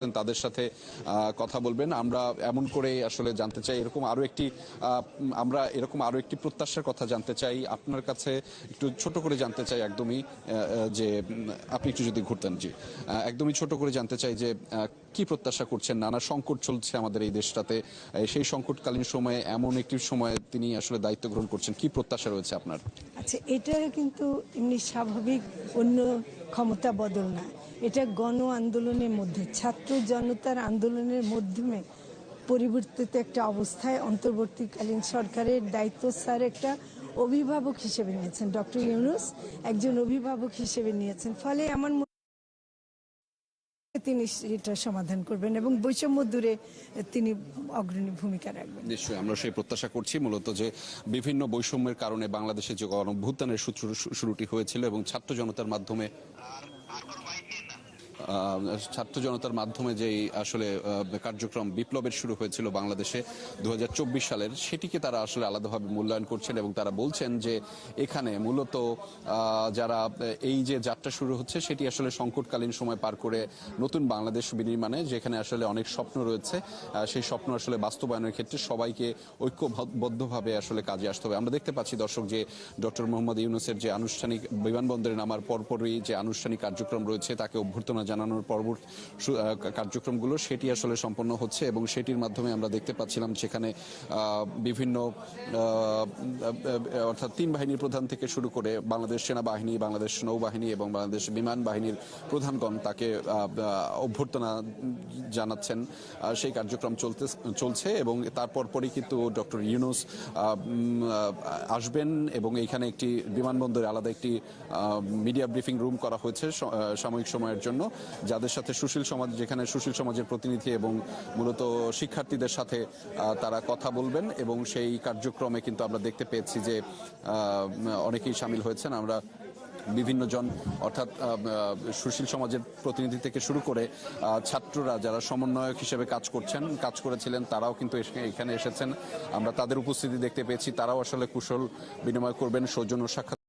তাদের সাথে কথা বলবেন। আমরা এমন করে আসলে জানতে চাই, এরকম আরও একটি আমরা এরকম আরও একটি প্রত্যাশার কথা জানতে চাই। আপনার কাছে একটু ছোট করে জানতে চাই একদমই যে আপনি একটু যদি ঘুরতেন, জি। একদমই ছোট করে জানতে চাই যে কি প্রত্যাশা করছেন? নানা সংকট চলছে আমাদের এই দেশটাতে। সেই সংকটকালীন সময়ে, এমন একটি সময়ে তিনি আসলে দায়িত্ব গ্রহণ করছেন। কি প্রত্যাশা রয়েছে আপনার? আচ্ছা এটা কিন্তু এমনি স্বাভাবিক, অন্য ক্ষমতা বদল না। এটা গণ আন্দোলনের মধ্যে, ছাত্র জনতার আন্দোলনের মাধ্যমে পরিবর্তিত একটা অবস্থায় অন্তর্বর্তীকালীন সরকারের দায়িত্ব স্যার একটা অভিভাবক হিসেবে নিয়েছেন, ডক্টর ইউনুস একজন অভিভাবক হিসেবে নিয়েছেন। ফলে আমার তিনি এটা সমাধান করবেন এবং বৈষম্য দূরে তিনি অগ্রণী ভূমিকা রাখবেন। নিশ্চয়ই, আমরা সেই প্রত্যাশা করছি। মূলত যে বিভিন্ন বৈষম্যের কারণে বাংলাদেশে যে গণভ্যুত্থানের সূত্র শুরুটি হয়েছিল এবং ছাত্র জনতার মাধ্যমে ছাত্র জনতার মাধ্যমে যেই আসলে কার্যক্রম বিপ্লবের শুরু হয়েছিল বাংলাদেশে দু হাজার চব্বিশ সালের, সেটিকে তারা আসলে আলাদাভাবে মূল্যায়ন করছেন এবং তারা বলছেন যে এখানে মূলত যারা এই যে যাত্রা শুরু হচ্ছে, সেটি আসলে সংকটকালীন সময় পার করে নতুন বাংলাদেশ বিনির্মাণে, যেখানে আসলে অনেক স্বপ্ন রয়েছে। সেই স্বপ্ন আসলে বাস্তবায়নের ক্ষেত্রে সবাইকে ঐক্যবদ্ধভাবে আসলে কাজে আসতে হবে। আমরা দেখতে পাচ্ছি দর্শক যে ডক্টর মোহাম্মদ ইউনুসের যে আনুষ্ঠানিক বিমানবন্দরে নামার পরপরই যে আনুষ্ঠানিক কার্যক্রম রয়েছে, তাকে অভ্যর্থনা জানানোর পরবর্তী কার্যক্রমগুলো সেটি আসলে সম্পন্ন হচ্ছে এবং সেটির মাধ্যমে আমরা দেখতে পাচ্ছিলাম সেখানে বিভিন্ন অর্থাৎ তিন বাহিনীর প্রধান থেকে শুরু করে বাংলাদেশ সেনাবাহিনী, বাংলাদেশ নৌবাহিনী এবং বাংলাদেশ বিমান বাহিনীর প্রধানগণ তাকে অভ্যর্থনা জানাচ্ছেন। সেই কার্যক্রম চলতে, চলছে এবং তারপর পরই কিন্তু ডক্টর ইউনুস আসবেন এবং এইখানে একটি বিমানবন্দরে আলাদা একটি মিডিয়া ব্রিফিং রুম করা হয়েছে সাময়িক সময়ের জন্য। যাদের সাথে সুশীল সমাজ, যেখানে সুশীল সমাজের প্রতিনিধি এবং মূলত শিক্ষার্থীদের সাথে তারা কথা বলবেন এবং সেই কার্যক্রমে কিন্তু আমরা দেখতে পেয়েছি যে অনেকেই সামিল হয়েছেন। আমরা বিভিন্ন জন, অর্থাৎ সুশীল সমাজের প্রতিনিধি থেকে শুরু করে ছাত্ররা যারা সমন্বয়ক হিসেবে কাজ করছেন, কাজ করেছিলেন, তারাও কিন্তু এখানে এসেছেন। আমরা তাদের উপস্থিতি দেখতে পেয়েছি। তারাও আসলে কুশল বিনিময় করবেন, সৌজন্য সাক্ষাৎ